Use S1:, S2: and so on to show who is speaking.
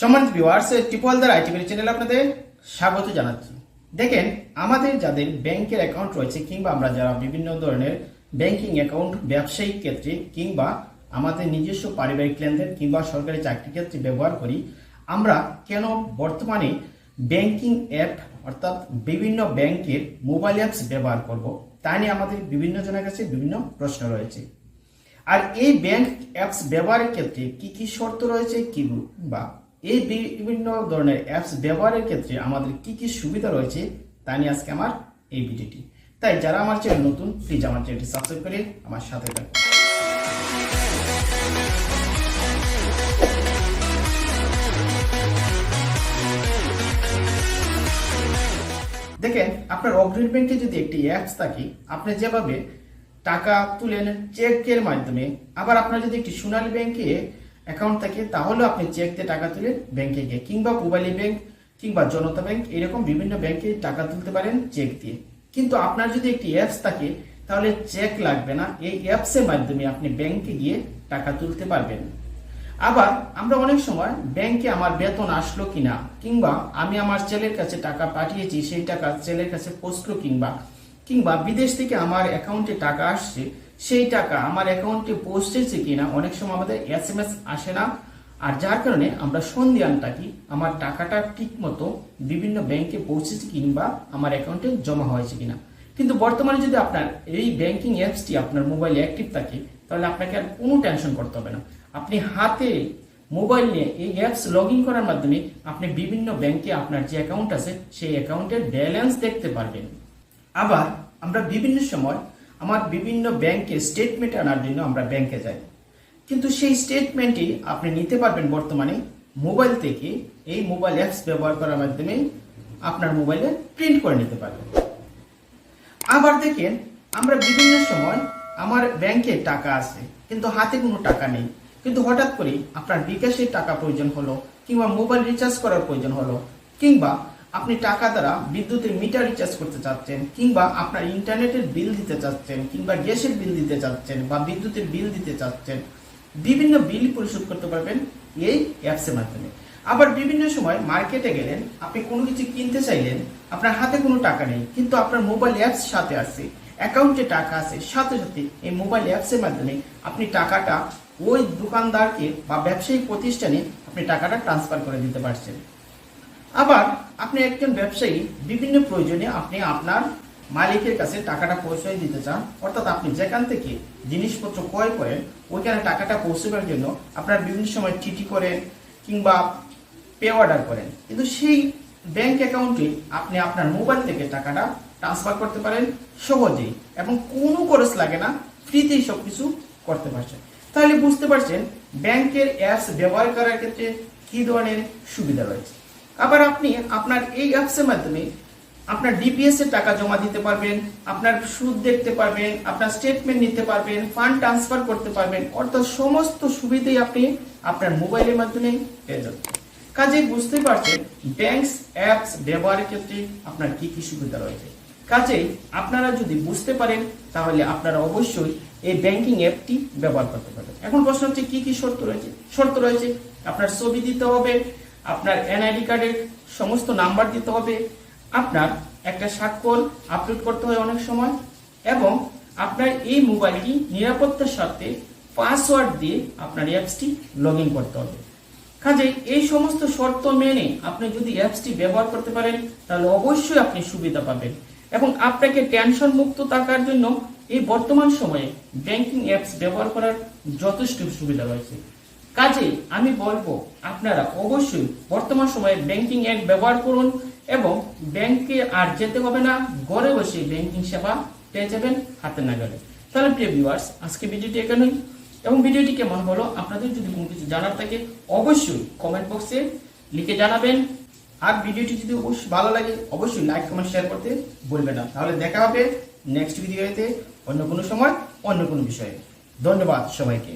S1: সম্মানিত viewers triple the ITV চ্যানেলে আপনাদের স্বাগত জানাচ্ছি। দেখেন, আমাদের যাদের ব্যাংকের অ্যাকাউন্ট রয়েছে কিংবা আমরা যারা বিভিন্ন ধরনের ব্যাংকিং অ্যাকাউন্ট ব্যবসায়িক ক্ষেত্রে কিংবা আমাদের নিজস্ব পারিবারিক লেনদেন কিংবা সরকারি চাকরি ক্ষেত্রে ব্যবহার করি, আমরা কেন বর্তমানে ব্যাংকিং অ্যাপ অর্থাৎ বিভিন্ন ব্যাংকের মোবাইল অ্যাপস ব্যবহার করব, তা নিয়ে আমাদের বিভিন্ন জনের কাছে বিভিন্ন প্রশ্ন রয়েছে। আর এই ব্যাংক অ্যাপস ব্যবহারের ক্ষেত্রে কি কি শর্ত রয়েছে কি বা এই বিভিন্ন ধরনের অ্যাপস ব্যবহারের ক্ষেত্রে আমাদের কি কি সুবিধা রয়েছে তা নিয়ে আজকে আমার এই ভিডিওটি। তাই যারা আমার চ্যানেল নতুন প্লিজ আমার চ্যানেলটি সাবস্ক্রাইব করে আমার সাথে থাকুন। দেখেন, আপনার অগ্রণী ব্যাংকে যদি একটি অ্যাপস থাকে, আপনি যেভাবে টাকা তুলেন চেকের মাধ্যমে, আবার আপনার যদি একটি সোনালী ব্যাংকে অ্যাকাউন্ট থাকে, তাহলেও আপনি চেক দিয়ে টাকা তুলে ব্যাংকে গিয়ে কিংবা পূবালী ব্যাংক কিংবা জনতা ব্যাংক এরকম বিভিন্ন ব্যাংকে টাকা তুলতে পারেন চেক দিয়ে। কিন্তু আপনার যদি একটি অ্যাপস থাকে, তাহলে চেক লাগবে না। এই অ্যাপসের মাধ্যমে আপনি ব্যাংকে গিয়ে টাকা তুলতে পারবেন। আবার আমরা অনেক সময় ব্যাংকে আমার বেতন আসলো কিনা, কিংবা আমি আমার ছেলের কাছে টাকা পাঠিয়েছি, সেই টাকা ছেলের কাছে পৌঁছলো কিংবা কিংবা বিদেশ থেকে আমার অ্যাকাউন্টে টাকা আসছে সেই টাকা আমার অ্যাকাউন্টে পৌঁছেছে কিনা, অনেক সময় আমাদের এস এম এস আসে না। আর যার কারণে আমরা সন্ধিয়ান থাকি আমার টাকাটা ঠিক মতো বিভিন্ন ব্যাংকে পৌঁছেছে কিংবা আমার অ্যাকাউন্টে জমা হয়েছে কিনা। কিন্তু বর্তমানে যদি আপনার এই ব্যাংকিং অ্যাপসটি আপনার মোবাইলে অ্যাক্টিভ থাকে, তাহলে আপনাকে আর কোনো টেনশন করতে হবে না। আপনি হাতে মোবাইল নিয়ে এই অ্যাপস লগ ইন করার মাধ্যমে আপনি বিভিন্ন ব্যাংকে আপনার যে অ্যাকাউন্ট আছে, সেই অ্যাকাউন্টের ব্যালেন্স দেখতে পারবেন। আবার আমরা বিভিন্ন সময় আমার বিভিন্ন ব্যাংকে স্টেটমেন্ট আনার জন্য আমরা ব্যাংকে যাই। কিন্তু সেই স্টেটমেন্টটি আপনি নিতে পারবেন বর্তমানে মোবাইল থেকে। এই মোবাইল অ্যাপস ব্যবহার করার মাধ্যমে আপনার মোবাইলে প্রিন্ট করে নিতে পারবেন। আবার দেখেন, আমরা বিভিন্ন সময় আমার ব্যাংকে টাকা আছে, কিন্তু হাতে কোনো টাকা নেই। কিন্তু হঠাৎ করে আপনার বিকাশের টাকা প্রয়োজন হলো, কিংবা মোবাইল রিচার্জ করার প্রয়োজন হলো, কিংবা আপনি টাকা দ্বারা বিদ্যুতের মিটার রিচার্জ করতে চাচ্ছেন, কিংবা আপনার ইন্টারনেটের বিল দিতে চাচ্ছেন, কিংবা গ্যাসের বিল দিতে চাচ্ছেন বা বিদ্যুতের বিল দিতে চাচ্ছেন, বিভিন্ন বিল পরিশোধ করতে পারবেন এই অ্যাপসের মাধ্যমে। আবার বিভিন্ন সময় মার্কেটে গেলেন, আপনি কোনো কিছু কিনতে চাইলেন, আপনার হাতে কোনো টাকা নেই, কিন্তু আপনার মোবাইল অ্যাপস সাথে আছে অ্যাকাউন্টে টাকা আছে, সাথে সাথে এই মোবাইল অ্যাপসের মাধ্যমে আপনি টাকাটা ওই দোকানদারকে বা ব্যবসায়িক প্রতিষ্ঠানে আপনি টাকাটা ট্রান্সফার করে দিতে পারছেন। আবার আপনি একজন ব্যবসায়ী, বিভিন্ন প্রয়োজনে আপনি আপনার মালিকের কাছে টাকাটা পৌঁছে দিতে চান। অর্থাৎ আপনি যেখান থেকে জিনিসপত্র ক্রয় করেন, ওইখানে টাকাটা পৌঁছবার জন্য আপনার বিভিন্ন সময় চিঠি করেন কিংবা পে অর্ডার করেন। কিন্তু সেই ব্যাংক অ্যাকাউন্টে আপনি আপনার মোবাইল থেকে টাকাটা ট্রান্সফার করতে পারেন সহজেই এবং কোনো খরচ লাগে না, ফ্রিতেই সব কিছু করতে পারছেন। তাহলে বুঝতে পারছেন ব্যাংকের অ্যাপস ব্যবহার করার ক্ষেত্রে কি ধরনের সুবিধা রয়েছে? আবার আপনি আপনার এই অ্যাপসের মাধ্যমে আপনার ডিপিএস এর টাকা জমা দিতে পারবেন, আপনার সুদ দেখতে পারবেন, আপনার স্টেটমেন্ট নিতে পারবেন ফান্ড ট্রান্সফার করতে পারবেন, অর্থাৎ সমস্ত সুবিধাই আপনি আপনার মোবাইলের মাধ্যমে পেয়ে যাবেন। কাজে বুঝতে পারছেন ব্যাংকস অ্যাপস ব্যবহারের ক্ষেত্রে আপনার কি কি সুবিধা রয়েছে। কাজেই আপনারা যদি বুঝতে পারেন, তাহলে আপনারা অবশ্যই এই ব্যাংকিং অ্যাপটি ব্যবহার করতে পারবেন। এখন প্রশ্ন হচ্ছে, কি কি শর্ত রয়েছে? শর্ত রয়েছে, আপনার ছবি দিতে হবে আপনার এনআইডি কার্ডের সমস্ত নাম্বার দিতে হবে। আপনার একটা স্বাক্ষর আপলোড করতে হয় অনেক সময় এবং আপনার এই মোবাইলটি নিরাপত্তার সাথে পাসওয়ার্ড দিয়ে আপনার অ্যাপসটি লগ করতে হবে। কাজেই এই সমস্ত শর্ত মেনে আপনি যদি অ্যাপসটি ব্যবহার করতে পারেন, তাহলে অবশ্যই আপনি সুবিধা পাবেন এবং আপনাকে টেনশন মুক্ত থাকার জন্য এই বর্তমান সময়ে ব্যাংকিং অ্যাপস ব্যবহার করার যথেষ্ট সুবিধা রয়েছে। কাজেই আমি বলব, আপনারা অবশ্যই বর্তমান সময়ে ব্যাংকিং অ্যাপ ব্যবহার করুন এবং ব্যাংকে আর যেতে হবে না, ঘরে বসে ব্যাংকিং সেবা পেয়ে যাবেন হাতে নাগালে। তাহলে প্রিয় ভিউয়ার্স আজকে ভিডিওটি এখানেই। এবং ভিডিওটি কেমন হলো, আপনাদের যদি কোনো কিছু জানার থাকে, অবশ্যই কমেন্ট বক্সে লিখে জানাবেন। আর ভিডিওটি যদি অবশ্যই ভালো লাগে, অবশ্যই লাইক কমেন্ট শেয়ার করতে বলবেন না। তাহলে দেখা হবে নেক্সট ভিডিওতে অন্য কোনো সময়, অন্য কোনো বিষয়ে। ধন্যবাদ সবাইকে।